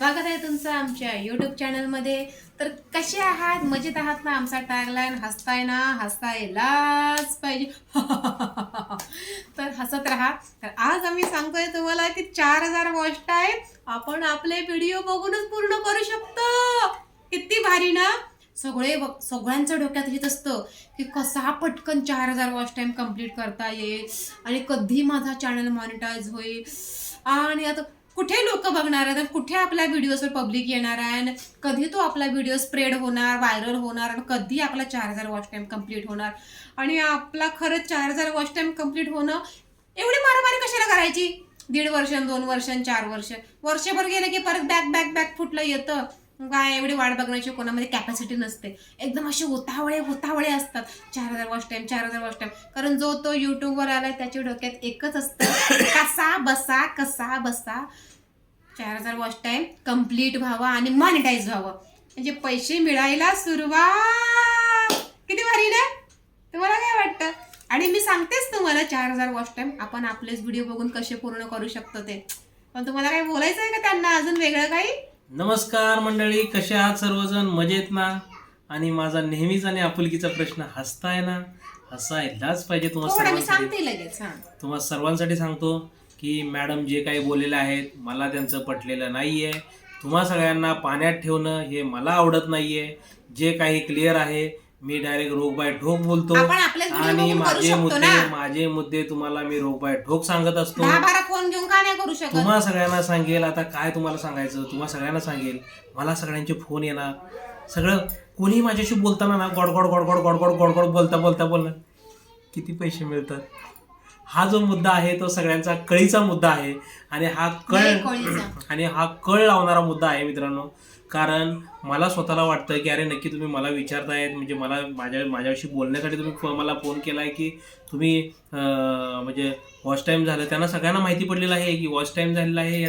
स्वागत आहे तुमचं आमच्या युट्यूब चॅनलमध्ये तर कसे आहात? मजेत आहात ना? आमचा टॅगलाईन हसताय ना? हसतायलाच पाहिजे. तर हसत राहा. तर आज आम्ही सांगतोय तुम्हाला की चार हजार गोष्ट आहे आपण आपले व्हिडिओ बघूनच पूर्ण करू शकतो. किती भारी ना? सगळे बघ- सगळ्यांच्या डोक्यात येत असतं की कसा पटकन चार हजार वॉच टाईम कंप्लीट करता येईल आणि कधी माझा चॅनल मॉनिटाईज होईल? आणि आता कुठे लोक बघणार आहेत? कुठे आपल्या व्हिडिओजवर पब्लिक येणार आहे आणि कधी तो आपला व्हिडिओ स्प्रेड होणार व्हायरल होणार? आणि कधी आपला चार हजार वॉच टाईम कंप्लीट होणार? आणि आपला खरंच चार हजार वॉच टाईम कंप्लीट होणं एवढी मारामारी कशाला करायची? दीड वर्ष दोन वर्ष चार वर्ष. वर्षभर गेलं की परत बॅक बॅक बॅक फुटलं येतं. काय एवढी वाट बघण्याची कोणामध्ये कॅपॅसिटी नसते. एकदम असे उतावळे उतावळे असतात. चार हजार वॉश टाईम चार हजार वॉश टाईम कारण जो तो युट्यूबवर आलाय त्याच्या डोक्यात एकच असतं. कसा बसा कसा बसा चार हजार वॉच टाईम कंप्लीट व्हावा आणि मॉनिटाईज व्हावं. म्हणजे पैसे मिळायला सुरुवात. किती भारी ना? तुम्हाला काय वाटतं? आणि मी सांगतेच तुम्हाला चार हजार वॉच टाईम आपण आपलेच व्हिडिओ बघून कसे पूर्ण करू शकतो ते. पण तुम्हाला काय बोलायचं आहे का त्यांना? अजून वेगळं काही? नमस्कार मंडळी कसे आहात सर्वजण? मजेत ना? आणि माझा नेहमीच आणि आपुलकीचा प्रश्न हसताय ना? हसायलाच पाहिजे तुम्हा थोडं मी सर्वांसाठी. सांगते लगेच हा. तुम्हा सर्वांसाठी सांगतो की मॅडम जे काही बोललेले आहेत मला त्यांचं पटलेलं नाहीये. तुम्हा सगळ्यांना पाण्यात ठेवणं हे मला आवडत नाहीये. जे काही क्लिअर आहे मी डायरेक्ट रोग बाय ठोक बोलतो. आपण आपलेच व्हिडिओ आणि बघून करू माझे शकतो मुद्दे ना. माझे मुद्दे तुम्हाला मी रोग बाय ठोक सांगत असतो. दहा बारा फोन घेऊन का नाही करू शकत? तुम्हा सगळ्यांना सांगेल. आता काय तुम्हाला सांगायचं? तुम्हा सगळ्यांना सांगेल. मला सगळ्यांचे फोन येणार. सगळं कोणी माझ्याशी बोलताना ना God God God God God God God God बोलता बोलता बोलणार किती पैसे मिळतात? हा जो मुद्दा आहे तो सगळ्यांचा कळीचा मुद्दा आहे. आणि हा कळ कळीचा. आणि हा कळ लावणारा मुद्दा आहे मित्रांनो. कारण मला स्वतःला वाटतं की अरे नक्की तुम्ही मला विचारतायत म्हणजे मला माझ्या माझ्याशी बोलण्यासाठी तुम्ही मला फोन केला आहे की तुम्ही म्हणजे वॉच टाईम झालं. त्यांना सगळ्यांना माहिती पडलेलं आहे की वॉच टाईम झालेला आहे.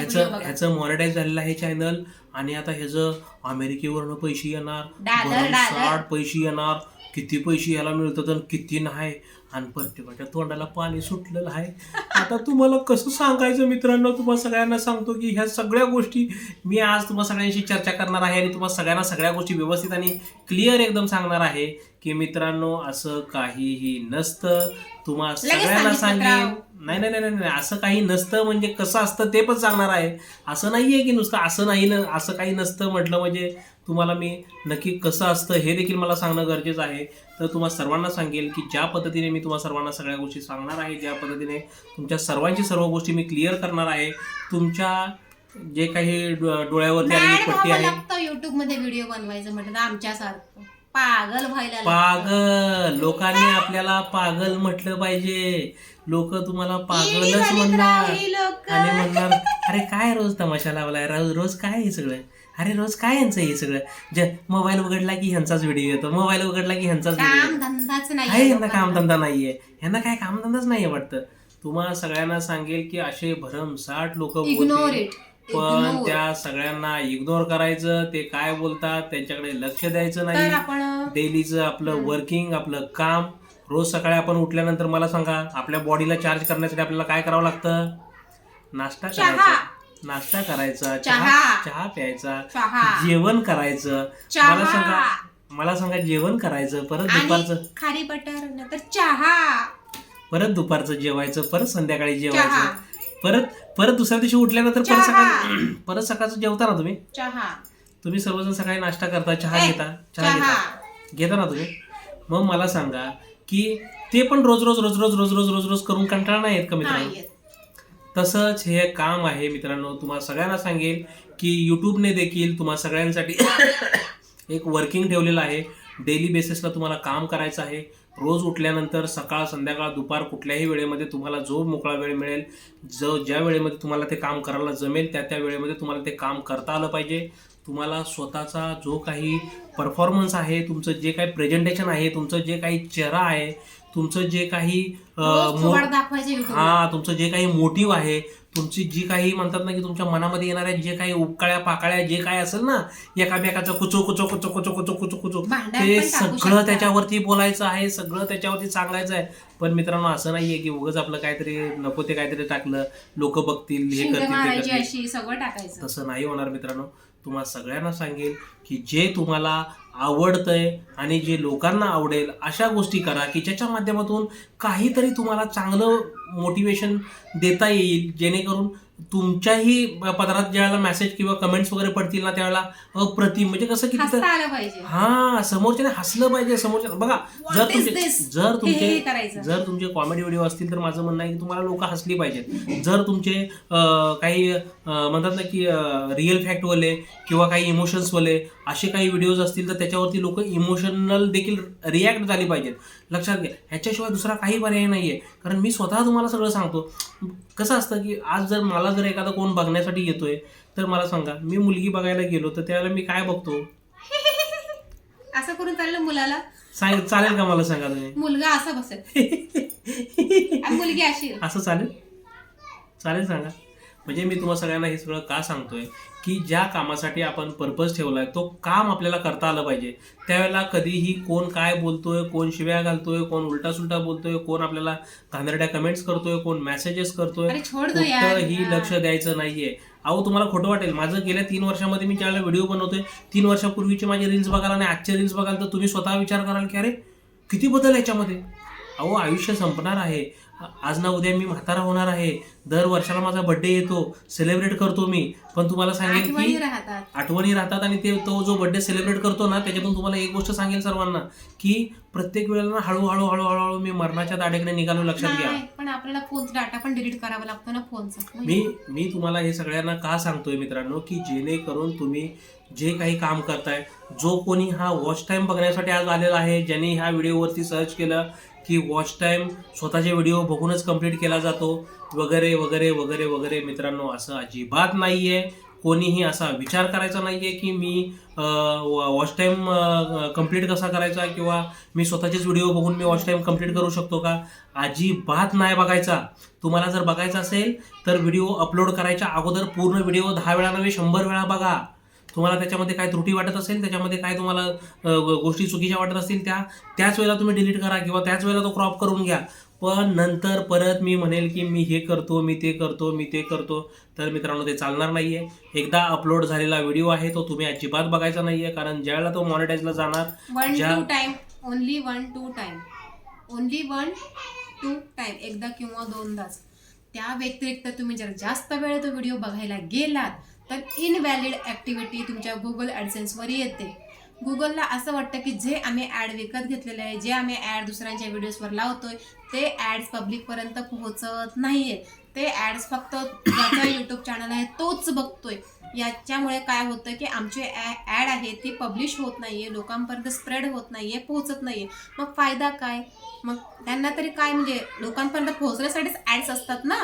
ह्याचं ह्याचं मॉनिटाईज झालेलं आहे चॅनल आणि आता ह्याचं अमेरिकेवरनं पैसे येणार डॉलर. पैसे येणार किती पैसे याला मिळतात आणि किती नाही. आणि प्रत्येकाच्या तोंडाला पाणी सुटलेलं आहे. आता तुम्हाला कसं सांगायचं मित्रांनो? तुम्हाला सगळ्यांना सांगतो की ह्या सगळ्या गोष्टी मी आज तुम्हाला सगळ्यांशी चर्चा करणार आहे आणि तुम्हाला सगळ्यांना सगळ्या गोष्टी व्यवस्थित आणि क्लिअर एकदम सांगणार आहे की मित्रांनो असं काहीही नसतं. तुम्हा सगळ्यांना सांगेन. नाही नाही नाही नाही असं काही नसतं म्हणजे कसं असतं ते पण सांगणार आहे. असं नाही आहे की नुसतं असं नाही न असं काही नसतं म्हटलं म्हणजे तुम्हाला मी नक्की कसं असतं हे देखील मला सांगणं गरजेचं आहे. तर तुम्हाला सर्वांना सांगेल की ज्या पद्धतीने मी तुम्हाला सर्वांना सगळ्या गोष्टी सांगणार आहे ज्या पद्धतीने तुमच्या सर्वांची सर्व गोष्टी मी क्लिअर करणार आहे तुमच्या जे काही डोळ्यावरती आलेली पट्टी आहे. लागतं युट्यूबमध्ये व्हिडिओ बनवायचं म्हटलं आमच्यासारखं. पागल व्हायला. पागल! लोकांनी आपल्याला पागल म्हटलं पाहिजे. लोक तुम्हाला पागलच म्हणणार. आणि म्हणणार अरे काय रोज तमाशा लावलाय? रोज रोज काय हे सगळं? अरे रोज काय यांचं हे सगळं? जे मोबाईल उघडला की ह्यांचाच व्हिडिओ येतो मोबाईल उघडला की ह्यांचाच काम व्हिडिओ धंदाच काय नाही यांना कामधंदा नाहीये? यांना काय कामधंदाच नाहीये वाटतं? तुम्हाला सगळ्यांना सांगेल की असे भरमसाठ लोक इग्नोर बोलतील इट पण त्या सगळ्यांना इग्नोर करायचं ते काय बोलतात त्यांच्याकडे लक्ष द्यायचं तर नाही आपण डेलीचं आपलं वर्किंग आपलं काम रोज सकाळी आपण उठल्यानंतर मला सांगा आपल्या बॉडीला चार्ज करण्यासाठी आपल्याला काय करावं लागतं? नाश्ता चहा. करायचा. नाश्ता करायचा चहा चहा. प्यायचा चहा जेवण करायचं. मला सांगा मला सांगा जेवण करायचं परत दुपारचं खारी बटर नंतर चहा परत दुपारचं जेवायचं परत संध्याकाळी. जेवायचं परत परत दुसऱ्या दिवशी उठल्यानंतर परत. सकाळी परत सकाळचं जेवता ना तुम्ही चहा तुम्ही सर्वजण सकाळी नाश्ता करता चहा घेता चहा. घेता घेता ना तुम्ही मग मला सांगा की ते पण रोज रोज रोज रोज रोज रोज रोज रोज करून कंटाळा नाही येत का मित्रांनो. तसंच हे काम आहे मित्रांनो तुम्हाला सगळ्यांना सांगेल की यूट्यूबने देखील तुम्हा सगळ्यांसाठी एक वर्किंग ठेवलेलं आहे. डेली बेसिसला तुम्हाला काम करायचं आहे. रोज उठल्यानंतर सकाळ संध्याकाळ दुपार कुठल्याही वेळेमध्ये तुम्हाला जो मोकळा वेळ मिळेल जो ज्या वेळेमध्ये तुम्हाला ते काम करायला जमेल त्या त्या वेळेमध्ये तुम्हाला ते काम करता आलं पाहिजे. तुम्हाला स्वतःचा जो काही परफॉर्मन्स आहे तुमचं जे काही प्रेझेंटेशन आहे तुमचं जे काही चेहरा आहे तुमचं जे काही. हा तुमचं जे काही मोटिव्ह आहे तुमची जी काही म्हणतात ना की तुमच्या मनामध्ये येणाऱ्या जे काही उपकाळ्या पाकाळ्या जे काही असेल ना एकामेकाचं कुचो कुचो कुचो कुचो कुचो कुचो कुचो ते सगळं. त्याच्यावरती बोलायचं आहे सगळं त्याच्यावरती सांगायचं आहे पण मित्रांनो असं नाहीये की उगच आपलं काहीतरी नको ते काहीतरी टाकलं लोक बघतील हे करतील तसं नाही होणार मित्रांनो तुम्हाला सगळ्यांना सांगेल की जे तुम्हाला आवडतंय आणि जे लोकांना आवडेल अशा गोष्टी करा की ज्याच्या माध्यमातून काहीतरी तुम्हाला चांगलं मोटिवेशन देता येईल. जेणेकरून तुमच्याही पदरात ज्यावेळेला मेसेज किंवा कमेंट्स वगैरे पडतील ना त्यावेळेला अप्रतिम. म्हणजे कसं की हा समोरच्याने हसलं पाहिजे समोरच्या बघा जर तुमचे? जर तुमचे जर तुमचे कॉमेडी व्हिडिओ असतील तर माझं म्हणणं आहे की तुम्हाला लोक हसली पाहिजेत. जर तुमचे काही म्हणतात ना की रिअल फॅक्टवाले किंवा काही इमोशन्सवाले असे काही व्हिडिओज असतील तर त्याच्यावरती लोक इमोशनल देखील रिॲक्ट झाली पाहिजेत. लक्षात घ्या. ह्याच्याशिवाय दुसरा काही पर्याय नाही आहे कारण मी स्वतः तुम्हाला सगळं सांगतो. कसं असतं की आज जर मला जर एखादा कोण बघण्यासाठी येतोय तर मला सांगा. मी मुलगी बघायला गेलो तर त्यावेळेला मी काय बघतो? असं करून चाललं मुलाला? सांग चालेल का मला सांगा तुम्ही? मुलगा असा बसेल. मुलगी अशी. असं चालेल? चालेल सांगा. म्हणजे मी तुम्हाला सगळ्यांना हे सगळं का सांगतोय? की ज्या कामासाठी आपण पर्पज ठेवलाय तो काम आपल्याला करता आलं पाहिजे. त्यावेळेला कधीही कोण काय बोलतोय कोण शिव्या घालतोय कोण उलटा सुलटा बोलतोय कोण आपल्याला घाणेरड्या कमेंट्स करतोय कोण मेसेजेस करतोय कुठंही लक्ष द्यायचं नाहीये. अहो तुम्हाला खोटं वाटेल. माझं गेल्या तीन वर्षामध्ये मी ज्यावेळेला व्हिडिओ बनवतोय तीन वर्षापूर्वीचे माझे रील्स बघाल आणि आजचे रील्स बघाल तर तुम्ही स्वतः विचार कराल की अरे किती बदल याच्यामध्ये? अहो आयुष्य संपणार आहे. आज ना उद्या मी म्हातारा होणार आहे. दर वर्षाला माझा बर्थडे येतो. सेलिब्रेट करतो मी. पण तुम्हाला सांगेल आठवणी की राहतात. आठवणी राहतात आणि ते तो जो बर्थडे सेलिब्रेट करतो ना त्याच्यातून तुम्हाला एक गोष्ट सांगेल सर्वांना की प्रत्येक वेळेला ना हळूहळू हळूहळू हळू मी मरणाच्या दाडेकडे निघालो लक्षात घ्या. नाही पण आपल्याला फोनचा डाटा पण डिलीट करावा लागतो ना फोनचा मी मी तुम्हाला हे सगळ्यांना का सांगतोय मित्रांनो की जेणेकरून तुम्ही जे काही काम करताय जो कोणी हा वॉच टाइम बघण्यासाठी आज आलेला आहे ज्यांनी ह्या व्हिडिओवरती सर्च केलं की वॉच टाईम स्वतःचे व्हिडिओ बघूनच कंप्लीट केला जातो. वगैरे वगैरे वगैरे वगैरे. मित्रांनो असं अजिबात नाही आहे कोणीही असा विचार करायचा नाही आहे की मी वॉच टाइम कंप्लीट कसा करायचा किंवा मी स्वतःचेच व्हिडिओ बघून मी वॉच टाईम कंप्लीट करू शकतो का? अजिबात नाही बघायचा. तुम्हाला जर बघायचा असेल तर व्हिडिओ अपलोड करायच्या अगोदर पूर्ण व्हिडिओ दहा वेळा नव्हे शंभर वेळा बघा. तुम्हाला त्याच्यामध्ये काय त्रुटी वाटत असेल त्याच्यामध्ये काय तुम्हाला गोष्टी चुकीच्या वाटत असतील त्या त्याच वेळेला तुम्ही डिलीट करा किंवा त्याच वेळेला तो क्रॉप करून घ्या. पण नंतर परत मी म्हणेल की मी हे करतो मी ते करतो मी ते करतो तर मित्रांनो ते चालणार नाहीये. एकदा अपलोड झालेला व्हिडिओ आहे तो तुम्ही अजिबात बघायचा नाहीये कारण ज्यावेळेला तो मॉनिटाईजला जाणार ज्या- time only one two time only one two time एकदा किंवा दोनदाच. त्या व्यतिरिक्त तुम्ही जर जास्त वेळ तो व्हिडिओ बघायला गेलात तर इनव्हॅलिड ॲक्टिव्हिटी तुमच्या गुगल ॲडसेन्सवर येते. गुगलला असं वाटतं की जे आम्ही ॲड विकत घेतलेले आहे जे आम्ही ॲड दुसऱ्यांच्या व्हिडिओजवर लावतोय ते ॲड्स पब्लिकपर्यंत पोहोचत नाही आहेत ते ॲड्स फक्त ज्याचा यूट्यूब चॅनल आहे तोच बघतोय. याच्यामुळे काय होतं की आमची ॲड आहे ती पब्लिश होत नाहीये लोकांपर्यंत स्प्रेड होत नाहीये पोहोचत नाहीये. मग फायदा काय? मग त्यांना तरी काय म्हणजे लोकांपर्यंत पोहोचण्यासाठीच ॲड्स असतात ना?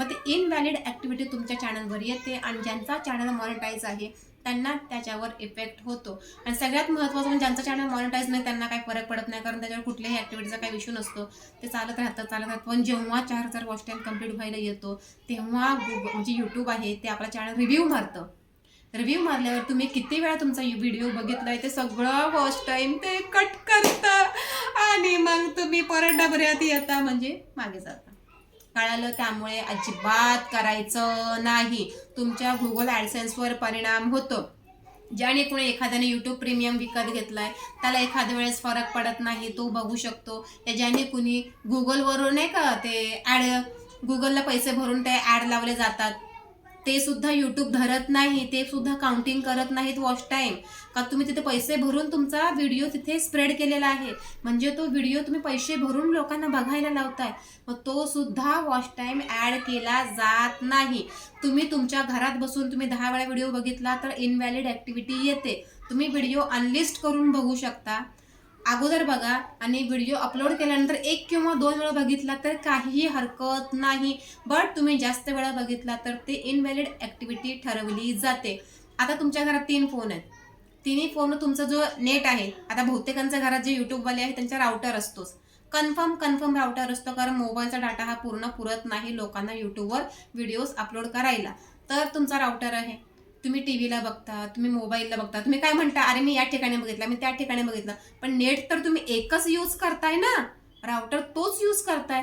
मग ते इनव्हॅलिड ॲक्टिव्हिटी तुमच्या चॅनलवर येते आणि ज्यांचा चॅनल मॉनिटाईज आहे त्यांना त्याच्यावर इफेक्ट होतो. आणि सगळ्यात महत्त्वाचं म्हणजे ज्यांचं चॅनल मॉनिटाईज नाही त्यांना काही फरक पडत नाही कारण त्याच्यावर कुठल्याही ॲक्टिव्हिटीचा काही इश्यू नसतो. ते चालत राहतात चालत राहतं पण जेव्हा चार हजार वॉच टाईम कंप्लीट व्हायला येतो तेव्हा गुगल म्हणजे यूट्यूब आहे ते आपला चॅनल रिव्ह्यू मारतं. रिव्ह्यू मारल्यावर तुम्ही किती वेळा तुमचा व्हिडिओ बघितलाय ते सगळं वॉच टाईम ते कट करतं. आणि मग तुम्ही परत डबऱ्यात येता म्हणजे मागे जाता. कळालं त्यामुळे अजिबात करायचं नाही. तुमच्या गुगल ॲडसेन्सवर परिणाम होतो. ज्याने कोणी एखाद्याने यूट्यूब प्रीमियम विकत घेतलाय त्याला एखाद्या वेळेस फरक पडत नाही तो बघू शकतो. या ज्याने कुणी गुगलवरून नाही का ते ॲड गुगलला पैसे भरून ते ॲड लावले जातात. ते सुद्धा यूट्यूब धरत नाही ते सुद्धा काउंटिंग करत नाहीत वॉच टाईम का तुम्ही तिथे पैसे भरून तुमचा व्हिडिओ तिथे स्प्रेड केलेला आहे? म्हणजे तो व्हिडिओ तुम्ही पैसे भरून लोकांना बघायला लावताय. मग तो सुद्धा वॉच टाईम ॲड केला जात नाही. तुम्ही तुमच्या घरात बसून तुम्ही दहा वेळा व्हिडिओ बघितला तर इनव्हॅलिड ॲक्टिव्हिटी येते. तुम्ही व्हिडिओ अनलिस्ट करून बघू शकता. अगोदर बघा आणि व्हिडिओ अपलोड केल्यानंतर एक किंवा दोन वेळा बघितला तर काहीही हरकत नाही. बट तुम्ही जास्त वेळा बघितला तर ते इनव्हॅलिड ॲक्टिव्हिटी ठरवली जाते. आता तुमच्या घरात तीन फोन आहेत. तिन्ही फोन तुमचा जो नेट आहे आता बहुतेकांच्या घरात जे यूट्यूबवाले आहेत त्यांचा राउटर असतोच. कन्फर्म कन्फर्म राउटर असतो कारण मोबाईलचा डाटा हा पूर्ण पुरत नाही लोकांना यूट्यूबवर व्हिडिओज अपलोड करायला. तर तुमचा राउटर आहे. तुम्ही टी व्हीला बघता तुम्ही मोबाईलला बघता तुम्ही काय म्हणता अरे मी या ठिकाणी बघितला मी त्या ठिकाणी बघितलं. पण नेट तर तुम्ही एकच यूज करताय ना? राउटर तोच यूज करताय.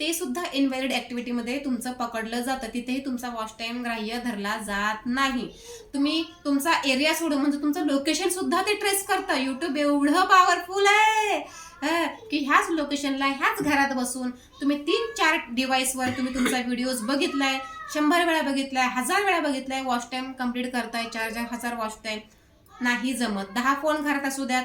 ते सुद्धा इनव्हॅलिड ॲक्टिव्हिटीमध्ये तुमचं पकडलं जातं. तिथेही तुमचा वॉच टाईम ग्राह्य धरला जात नाही. तुम्ही तुमचा एरिया सोडून म्हणजे तुमचं लोकेशन सुद्धा ते ट्रेस करता. युट्यूब एवढं पॉवरफुल आहे. की ह्याच लोकेशनला ह्याच घरात बसून तुम्ही तीन चार डिव्हाइसवर तुम्ही तुमचा व्हिडिओज बघितलाय शंभर वेळा बघितलाय हजार वेळा बघितलाय वॉच टाईम कंप्लीट करताय चार चार हजार वॉच टाईम नाही जमत. दहा फोन घरात असू द्यात.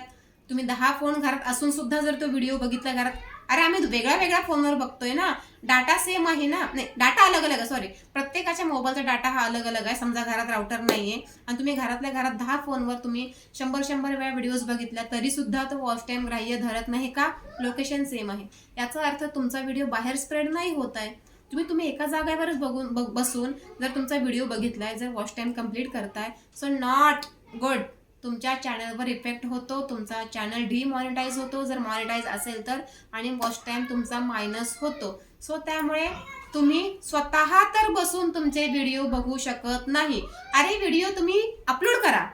तुम्ही दहा फोन घरात असून सुद्धा जर तो व्हिडिओ बघितला घरात अरे आम्ही वेगळ्या वेगळ्या फोनवर बघतोय ना. डाटा सेम आहे ना. नाही डाटा अलग अलग आहे सॉरी प्रत्येकाच्या मोबाईलचा डाटा हा अलग अलग आहे. समजा घरात राउटर आहे आणि तुम्ही घरातल्या घरात दहा फोनवर तुम्ही शंभर शंभर वेळा व्हिडिओज बघितल्या तरी सुद्धा तो वॉच टाईम ग्राह्य धरत नाही का? लोकेशन सेम आहे. याचा अर्थ तुमचा व्हिडिओ बाहेर स्प्रेड नाही होत आहे. तुम्ही तुम्ही एका जागेवरच बघून बघ- बसून जर तुमचा व्हिडिओ बघितलाय जर वॉच टाईम कंप्लीट करताय सो नॉट गुड तुमच्या चॅनलवर इफेक्ट होतो तुमचा चॅनल डिमॉनिटाईज होतो. जर मॉनिटाईज असेल तर आणि वॉच टाइम तुमचा मायनस होतो. सो त्यामुळे तुम्ही स्वतः तर बसून तुमचे व्हिडिओ बघू शकत नाही. अरे व्हिडिओ तुम्ही अपलोड करा.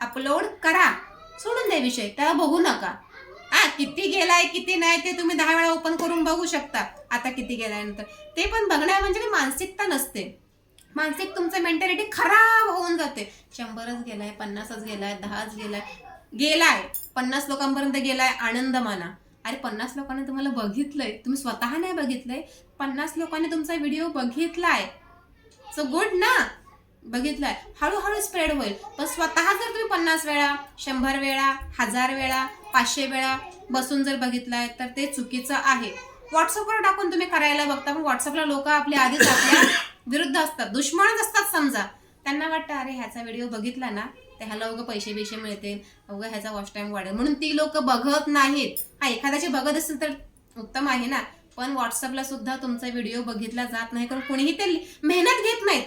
अपलोड करा. सोडून द्या विषय. त्याला बघू नका. हा किती गेलाय किती नाही ते तुम्ही दहा वेळा ओपन करून बघू शकता. आता किती गेलाय नंतर ते पण बघण्या म्हणजे मानसिकता नसते. मानसिक तुमचं मेंटॅलिटी खराब होऊन जाते. शंभरच गेलाय पन्नासच गेलाय दहाच गेलाय. गेलाय. पन्नास लोकांपर्यंत गेलाय आनंद माना अरे पन्नास लोकांनी तुम्हाला बघितलंय. तुम्ही स्वतः नाही बघितलंय. पन्नास लोकांनी तुमचा व्हिडिओ बघितलाय. सो गुड ना? बघितलाय. हळूहळू स्प्रेड होईल. पण स्वतः जर तुम्ही पन्नास वेळा शंभर वेळा हजार वेळा पाचशे वेळा बसून जर बघितलाय तर ते चुकीचं आहे. व्हॉट्सअपवर टाकून तुम्ही करायला बघता पण व्हॉट्सअपला लोक आपले आधीच आपल्या विरुद्ध असतात दुश्मनच असतात समजा. त्यांना वाटतं अरे ह्याचा व्हिडिओ बघितला ना तर ह्याला उगं पैसे बिशे मिळतील उगं ह्याचा वॉच टाईम वाढेल. म्हणून ती लोक बघत नाहीत. हा एखाद्याचे बघत असेल तर उत्तम आहे ना पण व्हॉट्सअपला सुद्धा तुमचा व्हिडिओ बघितला जात नाही कारण कोणीही ते मेहनत घेत नाहीत.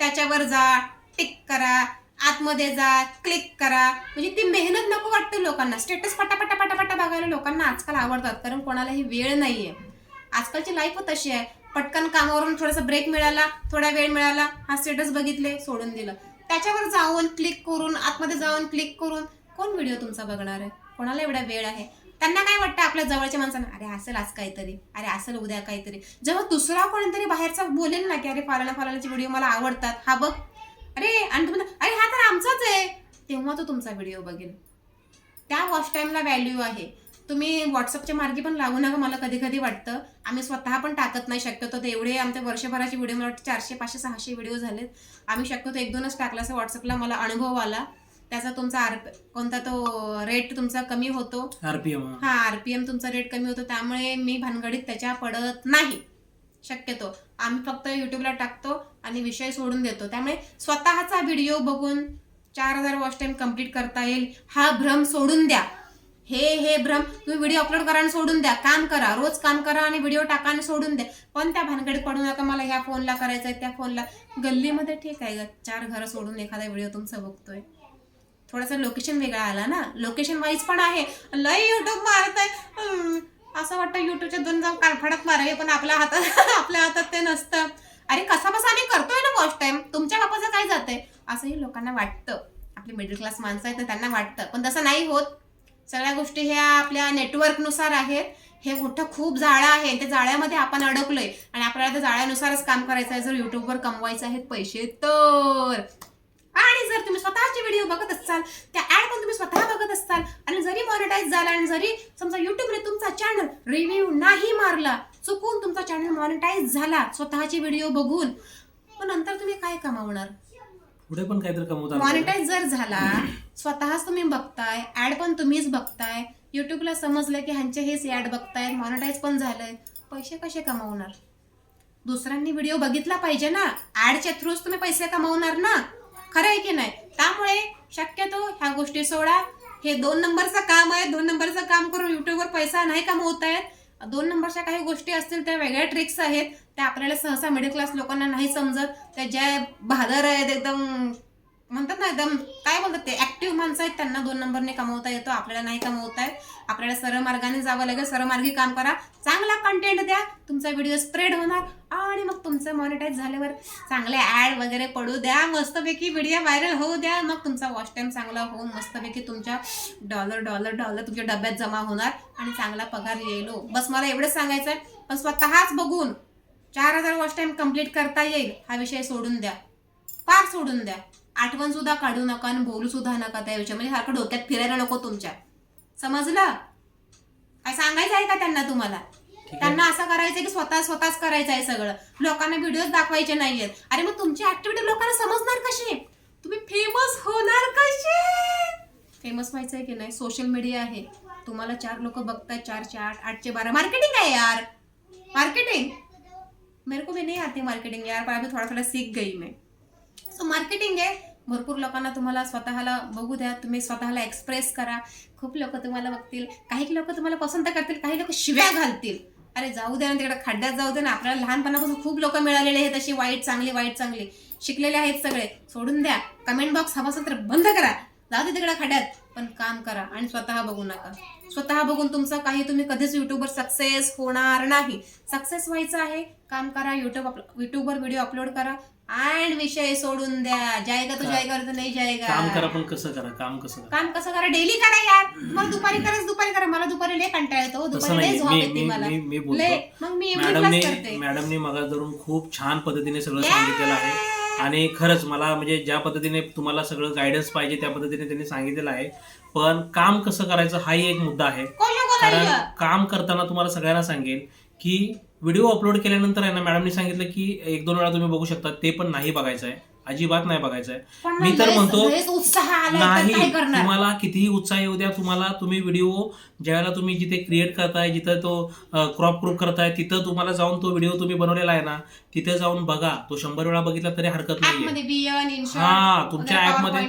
त्याच्यावर जा टिक करा आतमध्ये जा क्लिक करा. म्हणजे ती मेहनत नको वाटते लोकांना. स्टेटस पटापटा पटापटा बघायला लोकांना आजकाल आवडतात कारण कोणालाही वेळ नाही आहे आजकालची लाईफ तशी आहे. पटकन कामावरून थोडासा ब्रेक मिळाला थोडा वेळ मिळाला हा स्टेटस बघितले सोडून दिलं. त्याच्यावर जाऊन क्लिक करून आतमध्ये जाऊन क्लिक करून कोण व्हिडिओ तुमचा बघणार आहे? कोणाला एवढा वेळ आहे? त्यांना काय वाटतं आपल्या जवळच्या माणसांना? अरे असेल आज काहीतरी. अरे असेल उद्या काहीतरी. जेव्हा दुसरा कोणीतरी बाहेरचा बोलेल ना की अरे फालाना फालानाचे व्हिडिओ मला आवडतात. हा बघ. अरे आणि तुम्ही अरे हा तर आमचाच आहे. तेव्हा तो तुमचा व्हिडिओ बघेल. त्या वॉच टाईमला व्हॅल्यू आहे. तुम्ही व्हॉट्सअपच्या मार्गी पण लागू नका मला कधी कधी वाटतं. आम्ही स्वतः पण टाकत नाही शक्यतो. ते एवढे आमच्या वर्षभराचे व्हिडिओ मला वाटतं चारशे पाचशे सहाशे व्हिडिओ झालेत. आम्ही शक्यतो एक दोनच टाकला असं व्हॉट्सअपला मला अनुभव आला. त्याचा तुमचा आर कोणता तो रेट तुमचा कमी होतो. आरपीएम हा. आरपीएम तुमचा रेट कमी होतो. त्यामुळे मी भानगडीत त्याच्या पडत नाही. शक्यतो. आम्ही फक्त युट्यूबला टाकतो आणि विषय सोडून देतो. त्यामुळे स्वतःचा व्हिडिओ बघून चार हजार वॉच टाइम कंप्लीट करता येईल. हा भ्रम सोडून द्या. हे हे भ्रम तुम्ही व्हिडिओ अपलोड करा आणि सोडून द्या. काम करा रोज काम करा आणि व्हिडिओ टाका आणि सोडून द्या. पण त्या भानगडीत पडू नका मला ह्या फोनला करायचं आहे त्या फोनला गल्लीमध्ये ठीक आहे चार घरं सोडून एखादा व्हिडिओ तुमचा बघतोय. थोडासा लोकेशन वेगळा आला ना? लोकेशन वाईज पण आहे. लय युट्यूब मारत आहे असं वाटतं युट्यूबच्या दोन जाऊन कालफाडात मारावे पण आपल्या हातात आपल्या हातात ते नसतं. अरे कसा बसा आम्ही करतोय ना फर्स्ट टाइम तुमच्या बापाचं काय जातंय? असंही लोकांना वाटतं. आपली मिडल क्लास माणसं आहेत त्यांना वाटतं. पण तसं नाही होत. सगळ्या गोष्टी ह्या आपल्या नेटवर्कनुसार आहेत. हे मोठं खूप जाळं आहे. त्या जाळ्यामध्ये आपण अडकलोय. आणि आपल्याला त्या जाळ्यानुसारच काम करायचं आहे. जर युट्यूबवर कमवायचे आहेत पैसे तर. आणि जर तुम्ही स्वतःचे व्हिडिओ बघत असाल त्या ऍड पण तुम्ही स्वतः बघत असाल आणि जरी मॉनिटाईज झाला आणि जरी समजा युट्यूबने तुमचा चॅनल रिव्ह्यू नाही मारला चुकून तुमचा चॅनल मॉनिटाईज झाला स्वतःचे व्हिडिओ बघून पण नंतर तुम्ही काय कमावणार? पुढे पण काहीतरी कमवतात मॉनिटाईज जर झाला. स्वतःच तुम्ही बघताय ऍड पण तुम्हीच बघताय. युट्यूबला समजलं की ह्यांचे हेच ऍड बघताय मॉनिटाईज पण झालंय. पैसे कसे कमावणार? दुसऱ्यांनी व्हिडिओ बघितला पाहिजे ना. ऍडच्या थ्रूच तुम्ही पैसे कमावणार ना. खरं आहे की नाही? त्यामुळे शक्यतो ह्या गोष्टी सोडा. हे दोन नंबरचं काम आहे. दोन नंबरचं काम करून युट्यूबवर पैसा नाही कमवतायत. दोन नंबरच्या काही गोष्टी असतील त्या वेगळ्या ट्रिक्स आहेत त्या आपल्याला सहसा मिडल क्लास लोकांना नाही समजत. त्या ज्या बहादर आहेत एकदम म्हणतात ना एकदम काय बोलतात ते ऍक्टिव्ह माणसं आहेत त्यांना दोन नंबरने कमवता येतो आपल्याला नाही कमवता येत. आपल्याला सरळ मार्गाने जावं लागेल सरळ मार्गी काम करा. चांगला कंटेंट द्या तुमचा व्हिडिओ स्प्रेड होणार आणि मग तुमचं मॉनिटाईज झाल्यावर चांगले ऍड वगैरे पडू द्या मस्तपैकी व्हिडिओ व्हायरल होऊ द्या मग तुमचा वॉच टाईम चांगला होऊन मस्तपैकी तुमच्या डॉलर डॉलर डॉलर तुमच्या डब्यात जमा होणार आणि चांगला पगार येईल हो. बस मला एवढंच सांगायचं आहे पण स्वतःच बघून चार हजार वॉच टाईम कंप्लीट करता येईल हा विषय सोडून द्या. फार सोडून द्या. आठवण सुद्धा काढू नका आणि बोलू सुद्धा नका त्या विषयी म्हणजे सारखं डोक्यात फिरायला नको तुमच्या. समजलं? काय सांगायचं आहे का त्यांना तुम्हाला? त्यांना असं करायचं की स्वतः स्वतःच करायचं आहे सगळं. लोकांना व्हिडिओ दाखवायचे नाहीयेत. अरे मग तुमची ऍक्टिव्हिटी लोकांना समजणार कशी? तुम्ही फेमस होणार कसे फेमस व्हायचं आहे की नाही? सोशल मीडिया आहे. तुम्हाला चार लोक बघताय चारचे आठ आठचे बारा. मार्केटिंग आहे यार. मार्केटिंग मेरे को भी नहीं आती मार्केटिंग यार. पर अभी थोड़ा थोड़ा सीख गई मैं. सो मार्केटिंग आहे. भरपूर लोकांना तुम्हाला स्वतःला बघू द्या. तुम्ही स्वतःला एक्सप्रेस करा. खूप लोक तुम्हाला बघतील. काही लोक तुम्हाला पसंत करतील काही लोक शिव्या घालतील. अरे जाऊ द्या ना तिकडे खड्ड्यात जाऊ दे ना. आपल्याला लहानपणापासून खूप लोक मिळालेले आहेत अशी वाईट चांगली वाईट चांगली. शिकलेले आहेत सगळे. सोडून द्या. कमेंट बॉक्स हवा असेल तर बंद करा. जाऊ दे तिकडे खड्ड्यात. पण काम करा आणि स्वतः बघू नका. स्वतः बघून तुमचं काही तुम्ही कधीच युट्यूबवर सक्सेस होणार नाही. सक्सेस व्हायचं आहे. काम करा. युट्यूब युट्यूबवर व्हिडिओ अपलोड करा. अँड विषय सोडून द्या. जायगा तो जायगा तो नाही काम करा जायगा पण कसं करा? काम कसं करा? काम कसं करा? डेली करा यार. मला दुपारी करायचं दुपारी करा. मला दुपारी लय कंटाळा येतो. तसं दुपारी लय नाही झोप मी येते मी मला. मी मी लय बोलतो मग मी एवढी मॅडमने क्लास करते. मॅडमने मगा धरून खूप छान पद्धतीने सगळं सांगितलेलं आहे. आणि खरंच मला म्हणजे ज्या पद्धतीने तुम्हाला सगळं गायडन्स पाहिजे त्या पद्धतीने त्यांनी सांगितलेलं आहे. पण काम कसं करायचं हाही एक मुद्दा आहे. कोण नको कारण काम करताना तुम्हाला सगळ्यांना सांगेल की व्हिडिओ अपलोड केल्यानंतर आहे ना मॅडमनी सांगितलं की एक दोन वेळा तुम्ही बघू शकता ते पण नाही बघायचं आहे अजिबात नाही बघायचं आहे मी तर म्हणतो नाही तुम्हाला कितीही उत्साह येऊ द्या तुम्हाला तुम्ही व्हिडिओ ज्यावेळेला तुम्ही जिथे क्रिएट करताय जिथं तो क्रॉप ग्रुप करताय तिथं तुम्हाला जाऊन तो व्हिडिओ तुम्ही बनवलेला आहे ना तिथे जाऊन बघा. तो शंभर वेळा बघितला तरी हरकत बियन हा तुमच्या ऍपमध्ये.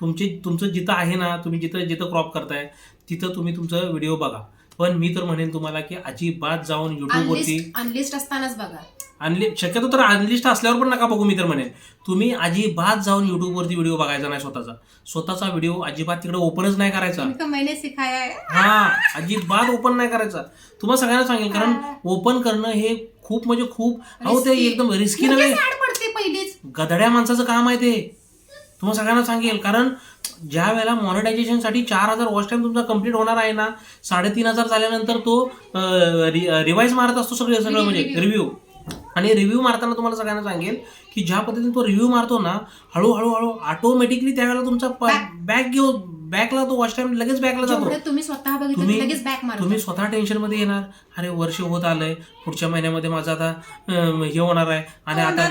तुमची तुमचं जिथं आहे ना तुम्ही जिथं जिथं क्रॉप करताय तिथं तुम्ही तुमचं व्हिडिओ बघा. पण मी तर म्हणेन तुम्हाला की अजिबात जाऊन युट्यूब वरती अनलिस्ट असतानाच बघा. अनलि शक्यतो तर अनलिस्ट असल्यावर पण नका बघू मी तर म्हणेन. तुम्ही अजिबात जाऊन युट्यूब वरती व्हिडिओ बघायचा नाही स्वतःचा. स्वतःचा व्हिडिओ अजिबात तिकडे ओपनच नाही करायचा. तुमको मैंने सिखाया है हा अजिबात ओपन नाही करायचा. तुम्हाला सगळ्यांना सांगेल कारण. ओपन करणं हे खूप म्हणजे खूप अहो ते Risky. एकदम रिस्की नव्हे. पडते पहिलीच. गधड्या माणसाचं काम आहे ते. तुम्हाला सगळ्यांना सांगेल कारण ज्या वेळेला मॉनिटायझेशनसाठी चार हजार वॉच टाइम तुमचा कंप्लीट होणार आहे ना साडेतीन हजार झाल्यानंतर तो रिवाईज मारत असतो सगळे सगळं म्हणजे. रिव्ह्यू आणि रिव्ह्यू मारताना तुम्हाला सगळ्यांना सांगेल की ज्या पद्धतीने तो रिव्ह्यू मारतो ना हळूहळू हळू ऑटोमॅटिकली त्यावेळेला तुमचा. बॅक घेऊन बॅकला तो वॉच टाइम लगेच बॅकला जातो. तुम्ही स्वतः तुम्ही- लगेच बॅक मारा तुम्ही स्वतः टेन्शनमध्ये येणार. अरे वर्ष होत आलंय. पुढच्या महिन्यामध्ये माझं आता हे होणार आहे. आणि आता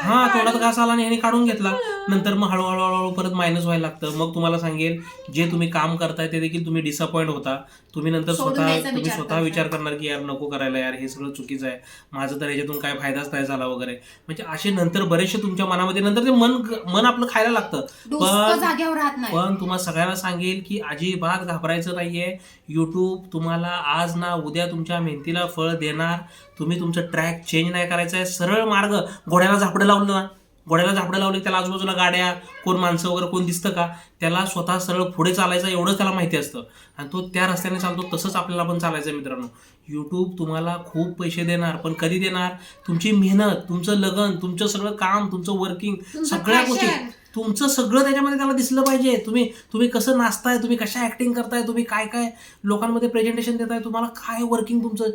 हा तोंडात घास आला आणि ह्याने काढून घेतला. नंतर मग हळूहळू हळूहळू परत मायनस व्हायला लागतं. मग तुम्हाला सांगेल जे तुम्ही काम करताय ते देखील तुम्ही डिसअपॉइंट होता. तुम्ही नंतर स्वतः तुम्ही स्वतः. विचार करणार की यार नको करायला यार हे सगळं चुकीचं आहे. माझं तर ह्याच्यातून काय फायदाच नाही झाला वगैरे. म्हणजे असे नंतर बरेचसे तुमच्या मनामध्ये नंतर ते मन मन आपलं खायला लागतं. डोसकं पण जागेवर राहत नाही. पण तुम्हाला सगळ्यांना सांगेल की अजिबात घाबरायचं नाहीये. युट्यूब तुम्हाला आज ना उद्या तुमच्या मेहनतीला फळ देणार. तुम्ही तुमचं ट्रॅक चेंज नाही करायचं आहे सरळ मार्ग घोड्याला झापडं लावलं ना घोड्याला झापडं लावलं त्याला आजूबाजूला गाड्या कोण माणसं वगैरे कोण दिसतं का? त्याला स्वतः सरळ पुढे चालायचं एवढंच त्याला माहिती असतं. आणि तो त्या रस्त्याने चालतो तसंच आपल्याला पण चालायचं आहे मित्रांनो. यूट्यूब तुम्हाला खूप पैसे देणार पण कधी देणार? तुमची मेहनत तुमचं लगन तुमचं सगळं काम तुमचं वर्किंग सगळ्या गोष्टी. तुमचं सगळं त्याच्यामध्ये त्याला दिसलं पाहिजे. तुम्ही तुम्ही कसं नाचताय तुम्ही कशा ऍक्टिंग करताय तुम्ही काय काय लोकांमध्ये प्रेझेंटेशन देताय तुम्हाला काय वर्किंग तुमचं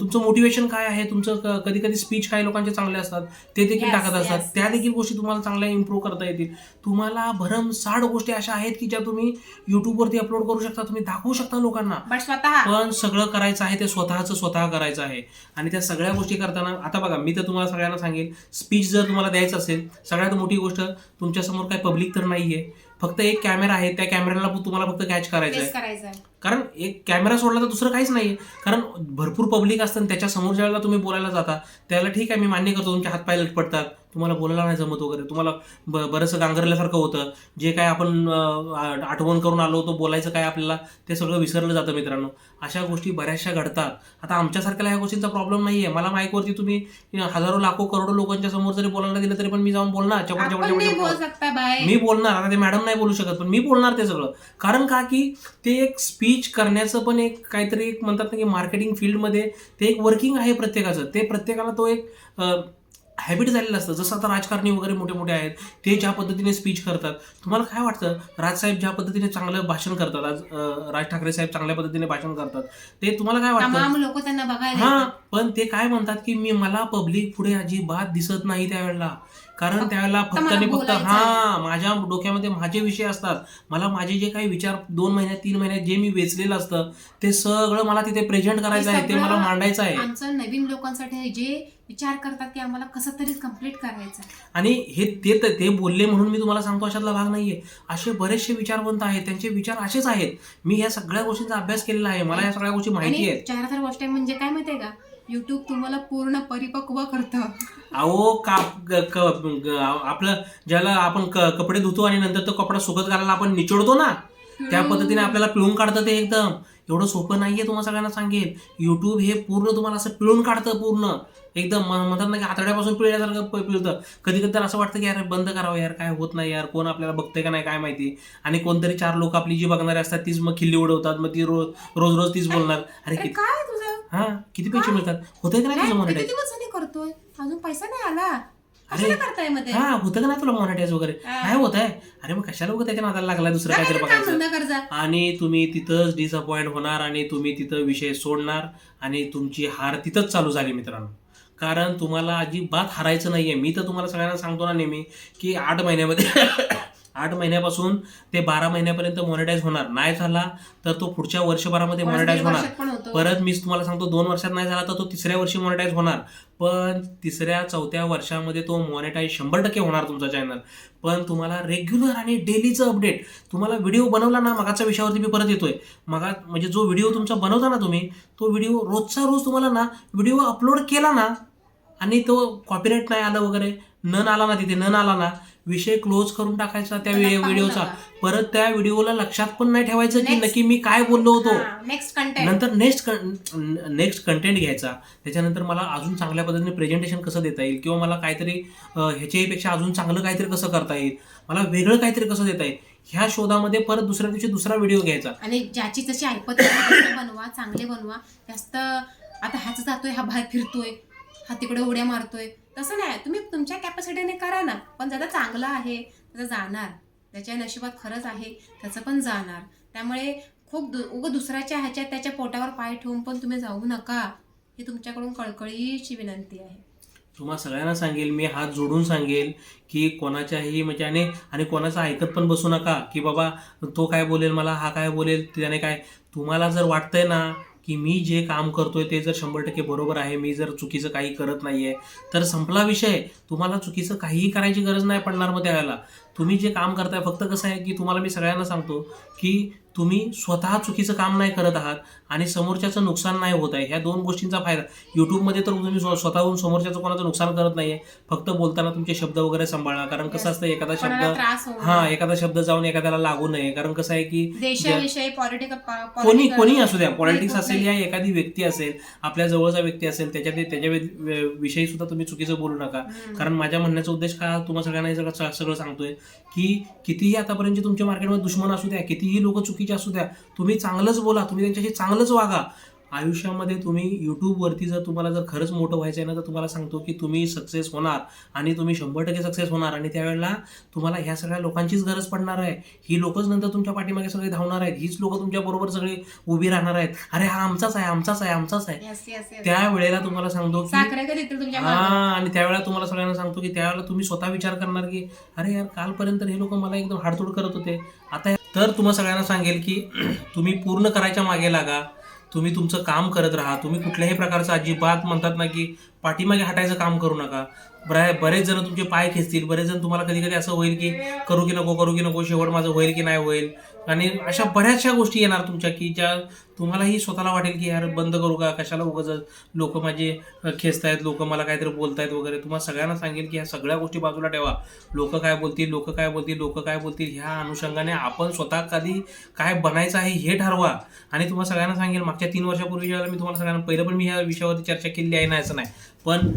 तुमचं मोटिवेशन काय आहे? तुमचं कधी कधी स्पीच काय लोकांचे चांगले असतात ते देखील टाकत असतात. त्या. देखील गोष्टी तुम्हाला चांगल्या इम्प्रूव्ह करता येतील. तुम्हाला भरमसाठ गोष्टी अशा आहेत की ज्या तुम्ही युट्यूबवरती अपलोड करू शकता तुम्ही दाखवू शकता लोकांना. पण सगळं करायचं आहे ते स्वतःचं स्वतः करायचं आहे. आणि त्या सगळ्या गोष्टी करताना आता बघा मी तर तुम्हाला सगळ्यांना सांगेन स्पीच जर तुम्हाला द्यायचं असेल सगळ्यात मोठी गोष्ट तुमच्यासमोर काय पब्लिक तर नाहीये. फक्त एक कॅमेरा आहे त्या कॅमेऱ्याला तुम्हाला फक्त कॅच करायचं आहे करायचं आहे कारण एक कॅमेरा सोडला तर दुसरं काहीच नाही कारण भरपूर पब्लिक असतं आणि त्याच्यासमोर ज्यावेळेला तुम्ही बोलायला जाता त्यावेळेला ठीक आहे मी मान्य करतो तुमचे हातपाय लटपडतात तुम्हाला बोलायला नाही जमत वगैरे. तुम्हाला ब बरंचसं गांगरल्यासारखं होतं. जे काय आपण अं, आ- आठवण करून आलो होतो बोलायचं काय आपल्याला ते सगळं विसरलं जातं मित्रांनो. अशा गोष्टी बऱ्याचशा घडतात. आता आमच्यासारख्याला ह्या गोष्टींचा प्रॉब्लेम नाही आहे मला माईकवरती तुम्ही हजारो लाखो करोडो लोकांच्या समोर जरी बोलायला दिलं तरी पण मी जाऊन बोलणार. सकता बाय मी बोलणार. आता ते मॅडम नाही बोलू शकत पण मी बोलणार ते सगळं. कारण का की ते एक स्पीच करण्याचं पण एक काहीतरी एक म्हणतात ना की मार्केटिंग फील्डमध्ये ते एक वर्किंग आहे प्रत्येकाचं. ते प्रत्येकाला तो एक हॅबिट झालेलं असतं. जसं आता राजकारणी वगैरे मोठे मोठे आहेत ते ज्या पद्धतीने स्पीच करतात तुम्हाला काय वाटतं? राजसाहेब ज्या पद्धतीने चांगलं भाषण करतात राज ठाकरे साहेब चांगल्या पद्धतीने भाषण करतात ते तुम्हाला काय वाटतं? लोक त्यांना बघायला. पण ते काय म्हणतात की मी मला पब्लिक पुढे अजिबात दिसत नाही त्यावेळेला. कारण त्यावेळेला फक्त आणि फक्त हा माझ्या डोक्यामध्ये माझे विषय असतात. मला माझे जे काही विचार दोन महिन्यात तीन महिन्यात जे मी वेचलेलं असतं ते सगळं मला तिथे प्रेझेंट करायचं आहे ते मला मांडायचं आहे. आमचं नवीन लोकांसाठी आहे, जे विचार करतात की आम्हाला कसं तरी कंप्लीट करायचं आहे. आणि हे ते तर- ते बोलले म्हणून मी तुम्हाला सांगतो अशातला भाग नाहीये. असे बरेचसे विचारवंत आहेत त्यांचे विचार असेच आहेत. मी या सगळ्या गोष्टींचा अभ्यास केलेला आहे मला या सगळ्या गोष्टी माहिती आहेत. चार हजार गोष्ट म्हणजे काय माहितीये का? युट्यूब तुम्हाला पूर्ण परिपक्व करतं. अहो का ग- क- ग- आपलं ज्याला आपण क- कपडे धुतो आणि नंतर तो कपडा सुकत घालायला आपण निचोडतो ना त्या पद्धतीने आपल्याला पिळून काढतं ते एकदम. एवढं सोपं नाहीये तुम्हाला सगळ्यांना सांगेल युट्यूब हे पूर्ण तुम्हाला असं पिळून काढतं पूर्ण. एकदम म- म्हणतात ना की आतड्यापासून पिळल्यासारखं प- पिळतं. कधी कधी तर असं वाटतं की यार बंद करावं यार काय होत नाही यार कोण आपल्याला बघतंय का नाही काय माहिती. आणि कोणतरी चार लोक आपली जी बघणारे असतात तीच मग खिल्ली उडवतात मग ती रोज रोज रोज तीच बोलणार. अरे अरे किती काय तुझं? हा किती पैसे मिळतात? होतंय का नाही तुझं नाही, मॉनिटाईज दिवस झाले करतोय? अजून पैसा नाही आला. अरे. कशाला करतायमध्ये हा होतं का नाही तुला मॉनिटाईज वगैरे? हा. काय होत आहे अरे मग कशाला उगं त्याच्या नादाला लागला दुसरं काहीतरी ना, काम बघायचं? धंदा. आणि तुम्ही तिथंच डिसअपॉइंट होणार आणि तुम्ही तिथं विषय सोडणार आणि तुमची हार तिथंच चालू झाली मित्रांनो. कारण तुम्हाला अजिबात हारायचं नाहीये. मी तर तुम्हाला सगळ्यांना सांगतो ना नेहमी की आठ महिन्यामध्ये आठ महिन्यापासून ते बारा महिन्यापर्यंत मॉनिटाईज होणार. नाही झाला तर तो पुढच्या वर्षभरामध्ये मॉनिटाईज होणार. परत मी तुम्हाला सांगतो दोन वर्षात नाही झाला तर तो तिसऱ्या वर्षी मॉनिटाईज होणार. पण तिसऱ्या चौथ्या वर्षामध्ये तो मॉनिटाईज शंभर टक्के होणार तुमचा चॅनल पण तुम्हाला रेग्युलर आणि डेलीचं अपडेट तुम्हाला व्हिडिओ बनवला ना मगाच्या विषयावरती मी परत येतोय. मगा म्हणजे जो व्हिडिओ तुमचा बनवता ना तुम्ही तो व्हिडिओ रोजचा रोज तुम्हाला ना व्हिडिओ अपलोड केला ना आणि तो कॉपीराईट नाही आलं वगैरे नन आला ना तिथे नन आला ना विषय क्लोज करून टाकायचा त्या व्हिडिओचा. परत त्या व्हिडिओला लक्षात पण नाही ठेवायचं की. नक्की मी काय बोललो होतो. नंतर नेक्स्ट नेक्स्ट कंटेंट घ्यायचा. त्याच्यानंतर मला अजून चांगल्या पद्धतीने प्रेझेंटेशन कसं देता येईल किंवा मला काहीतरी ह्याच्यापेक्षा अजून चांगलं काहीतरी कसं करता येईल? मला वेगळं काहीतरी कसं देता येईल? ह्या शोधामध्ये परत दुसऱ्या दिवशी दुसरा व्हिडिओ घ्यायचा. आणि ज्याची ऐपत आहे तसं बनवा चांगले बनवा जास्त आता हाच जातोय हा बाहेर फिरतोय हा तिकडे उड्या मारतोय. तसं नाही तुम्ही तुमच्या कॅपॅसिटीने करा ना. पण ज्याचा चांगला आहे त्याचं जाणार. त्याच्या नशिबात खरंच आहे त्याचं पण जाणार. त्यामुळे खूप दु उगं दुसऱ्याच्या ह्याच्यात त्याच्या पोटावर पाय ठेवून पण तुम्ही जाऊ नका. ही तुमच्याकडून कळकळीची विनंती आहे. तुम्हा सगळ्यांना सांगेल मी हात जोडून सांगेल की कोणाच्याही म्हणजे आणि आणि कोणाचं ऐकत पण बसू नका की बाबा तो काय बोलेल मला हा काय बोलेल त्याने काय तुम्हाला जर वाटतंय ना की मी जे काम करतोय ते जर शंभर टक्के बरोबर आहे मी जर चुकीचं काही करत नाहीये तर संपला विषय. तुम्हाला चुकीचं काहीही करायची गरज नाही पडणार मग त्यावेळेला. तुम्ही जे काम करताय फक्त कसं आहे की तुम्हाला मी सगळ्यांना सांगतो की तुम्ही स्वतः चुकीचं काम नाही करत आहात आणि समोरच्याचं नुकसान नाही होत आहे. ह्या दोन गोष्टींचा फायदा. युट्यूबमध्ये तर तुम्ही स्व- स्वतःहून समोरच्याचं कोणाचं नुकसान करत नाहीये. फक्त बोलताना तुमचे शब्द वगैरे सांभाळा. कारण कसं असतं एखादा शब्द हा. एखादा शब्द जाऊन एखाद्याला लागू नये. कारण कसं आहे की कोणी कोणी असू द्या. पॉलिटिक्स नाही, असेल या एखादी व्यक्ती असेल आपल्या जवळचा व्यक्ती असेल त्याच्या त्याच्या विषयी सुद्धा तुम्ही चुकीचं बोलू नका. कारण माझ्या म्हणण्याचा उद्देश का तुम्हाला सगळ्यांना सगळं सगळं सांगतोय. की कितीही आतापर्यंत तुमच्या मार्केटमध्ये दुश्मन असू द्या कितीही लोक चुकीचे असू द्या तुम्ही चांगलंच बोला तुम्ही त्यांच्याशी चांगलंच वागा. आयुष्यामध्ये तुम्ही यूट्यूबवरती जर तुम्हाला जर खरंच मोठं व्हायचं आहे ना तर तुम्हाला सांगतो की तुम्ही सक्सेस होणार आणि तुम्ही शंभर टक्के सक्सेस होणार. आणि त्यावेळेला तुम्हाला ह्या सगळ्या लोकांचीच गरज पडणार आहे. ही लोकच नंतर तुमच्या पाठीमागे सगळे धावणार आहेत. हीच लोक तुमच्या बरोबर सगळे उभी राहणार आहेत. अरे हा आमचाच आहे आमचाच आहे आमचाच आहे. येस येस येस त्या वेळेला तुम्हाला सांगतो की हा? आणि त्यावेळेला तुम्हाला सगळ्यांना सांगतो की त्यावेळेला तुम्ही स्वतः विचार करणार की अरे यार कालपर्यंत हे लोक मला एकदम हाडतोड करत होते. आता तर तुम्हाला सगळ्यांना सांगेल की तुम्ही पूर्ण करायच्या मागे लागा. तुम्ही तुमचं काम करत राहा. तुम्ही कुठल्याही प्रकारचं अजिबात म्हणतात ना की पाठीमागे हटायचं काम करू नका. बरे- बरेच जण तुमचे पाय खेचतील. बरेच जण तुम्हाला कधी कधी असं होईल की करू की नको करू की नको शेवट माझं होईल की नाही होईल. आणि अशा बऱ्याचशा गोष्टी येणार तुमच्या की ज्या तुम्हालाही स्वतःला वाटेल की यार बंद करू का? कशाला उगाच लोक माझे खेचतायत लोक मला काहीतरी बोलतायत वगैरे. तुम्हाला सगळ्यांना सांगेल की ह्या सगळ्या गोष्टी बाजूला ठेवा. लोक काय बोलतील लोक काय बोलतील लोक काय बोलतील ह्या अनुषंगाने आपण स्वतः कधी काय बनायचं आहे हे ठरवा. आणि तुम्हाला सगळ्यांना सांगेल मागच्या तीन वर्षापूर्वी ज्यावेळेला मी तुम्हाला सगळ्यांना पहिलं पण मी ह्या विषयावरती चर्चा केली आहे ना असं नाही. पण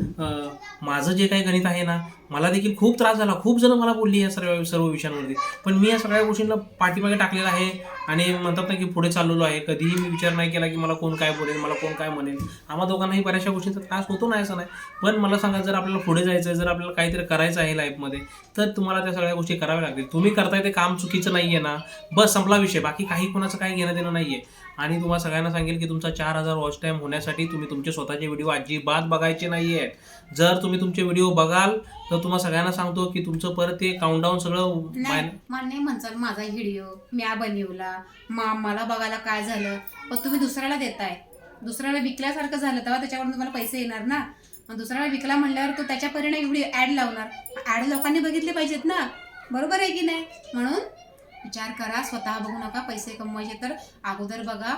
माझं जे काही गणित आहे ना मला देखील खूप त्रास झाला. खूप जण मला बोलली या सर्व सर्व विषयांवरती. पण मी या सगळ्या गोष्टींना पाठीमागे टाकलेलं आहे आणि म्हणतात ना की पुढे चाललेलो आहे. कधीही मी विचार नाही केला की मला कोण काय बोलेल मला कोण काय म्हणेल. आम्हा दोघांनाही बऱ्याचशा गोष्टींचा त्रास होतो नाही असं नाही. पण मला सांगा जर आपल्याला पुढे जायचं आहे जर आपल्याला काहीतरी करायचं आहे लाईफमध्ये तर तुम्हाला त्या सगळ्या गोष्टी कराव्या लागतील. तुम्ही करताय ते काम चुकीचं नाही आहे ना. बस संपला विषय. बाकी काही कोणाचं काही घेणं देणं नाही आहे आणि तुम्हाला सगळ्यांना सांगेल की तुमचा चार हजार वॉच टाईम होण्यासाठी तुम्ही तुमचे स्वतःचे व्हिडिओ अजिबात बघायचे नाही आहेत जर तुम्ही तुमचे व्हिडिओ बघाल तर तुम्हाला सगळ्यांना सांगतो की तुमचं परत ते काउंटडाऊन सगळं नाही मला नाही म्हणचाल माझा व्हिडिओ म्या बनवला. मा मला बघायला काय झालं? पण तुम्ही दुसऱ्याला देताय. दुसऱ्याला विकल्यासारखं झालं तेव्हा त्याच्याकडून तुम्हाला पैसे येणार ना. दुसऱ्याला विकला म्हणल्यावर तो त्याच्या परीने एवढी ऍड लावणार. ऍड लोकांनी बघितले पाहिजेत ना. बरोबर आहे की नाही? म्हणून विचार करा स्वतः बघू नका पैसे कमवायचे तर अगोदर बघा.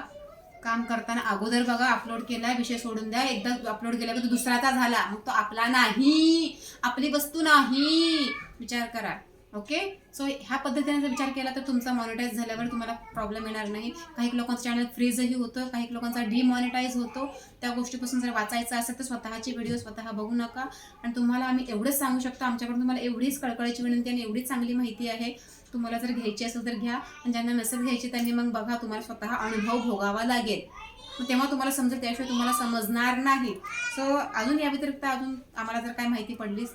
काम करताना अगोदर बघा अपलोड केलाय विषय सोडून द्या. एकदा अपलोड केला की तो दुसऱ्याचा झाला. मग तो आपला नाही आपली वस्तू नाही. विचार करा. ओके सो ह्या पद्धतीने जर विचार केला तर तुमचा मॉनिटाईज झाल्यावर तुम्हाला प्रॉब्लेम येणार नाही. काही लोकांचं चॅनल फ्रीजही होतं काही लोकांचा डिमॉनिटाईज होतो. त्या गोष्टीपासून जर वाचायचं असेल तर स्वतःची व्हिडिओ स्वतः बघू नका. आणि तुम्हाला आम्ही एवढंच सांगू शकतो आमच्याकडून तुम्हाला एवढीच कळकळीची विनंती आणि एवढीच चांगली माहिती आहे. तुम्हाला जर घ्यायची असेल तर घ्या. आणि ज्यांना नसेल घ्यायची त्यांनी मग बघा तुम्हाला स्वतः अनुभव भोगावा लागेल. मग तेव्हा तुम्हाला समजेल त्याशिवाय तुम्हाला समजणार नाही. सो अजून या व्यतिरिक्त अजून आम्हाला जर काय माहिती पडलीच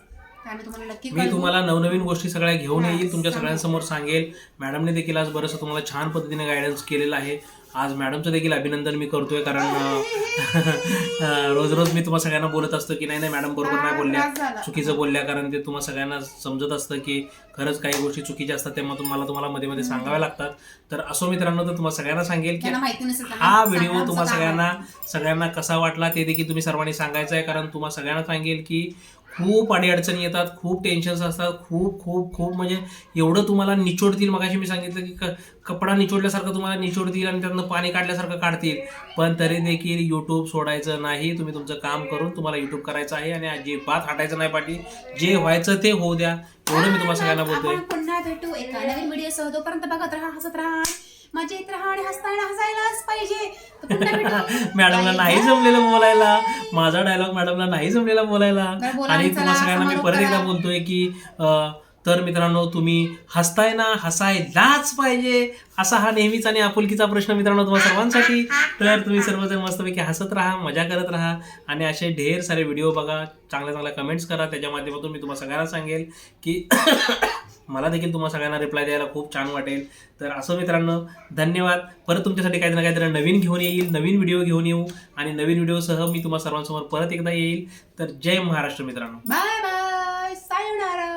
आम्ही तुम्हाला नक्की मी कळवू. तुम्हाला नवनवीन गोष्टी सगळ्या घेऊन हा, येईल तुमच्या सांगा. सगळ्यांसमोर सांगेल मॅडमने देखील आज बरंचसं तुम्हाला छान पद्धतीने गायडन्स केलेलं आहे आज मॅडमचं देखील अभिनंदन मी करतोय कारण अं, रोज रोज मी तुम्हाला सगळ्यांना बोलत असतो की नाही नाही मॅडम बरोबर नाही बोलल्या त्रास झाला. चुकीचं बोलल्या कारण ते तुम्हाला सगळ्यांना समजत असतं की खरंच काही गोष्टी चुकीच्या असतात तेव्हा तुम्हाला तुम्हाला मध्ये मध्ये सांगाव्या लागतात तर असो मित्रांनो तर तुम्हाला सगळ्यांना सांगेल की माहिती नसेल हा सांगा, व्हिडिओ आमचं तुम्हाला काम सगळ्यांना. सगळ्यांना कसा वाटला ते देखील तुम्ही सर्वांनी सांगायचं आहे कारण तुम्हाला सगळ्यांना सांगेल की खूप अडीअडचणी येतात खूप टेन्शन्स असतात खूप खूप खूप. म्हणजे एवढं तुम्हाला निचोडतील मगाशी मी सांगितलं की क- कपडा निचोडल्यासारखं तुम्हाला निचोडतील आणि त्यातनं पाणी काढल्यासारखं काढतील. पण तरी देखील यूट्यूब सोडायचं नाही तुम्ही तुमचं काम करून तुम्हाला यूट्यूब करायचं आहे आणि अजिबात हटायचं नाही पाठी जे व्हायचं ते होऊ द्या. एवढं मी तुम्हाला सगळ्यांना बोलतोय. पुन्हा भेटू एका नवीन व्हिडिओ तोपर्यंत बघत राहा हसत राहा. मजेत राहा आणि हसताना हसायलाच पाहिजे. मॅडमला. नाही. जमलेलं बोलायला. माझा डायलॉग मॅडमला नाही जमलेला बोलायला. आणि तुम्हाला सगळ्यांना मी परत एकदा. बोलतोय की तर मित्रांनो तुम्ही हसताय ना हसायलाच पाहिजे. असा हा नेहमीच आणि आपुलकीचा प्रश्न मित्रांनो तुम्हाला सर्वांसाठी. तर तुम्ही सर्वजण मस्तपैकी हसत राहा मजा करत राहा. आणि असे ढेर सारे व्हिडिओ बघा. चांगल्या चांगल्या कमेंट्स करा. त्याच्या माध्यमातून मी तुम्हाला सगळ्यांना सांगेल की मला देखील तुम्हाला सगळ्यांना रिप्लाय द्यायला खूप छान वाटेल. तर असं मित्रांनो धन्यवाद. परत तुमच्यासाठी काही ना काहीतरी नवीन घेऊन येईल नवीन व्हिडिओ घेऊन येऊ आणि नवीन व्हिडिओसह मी तुम्हाला सर्वांसमोर परत एकदा येईल. तर जय महाराष्ट्र मित्रांनो. Bye bye सायणारा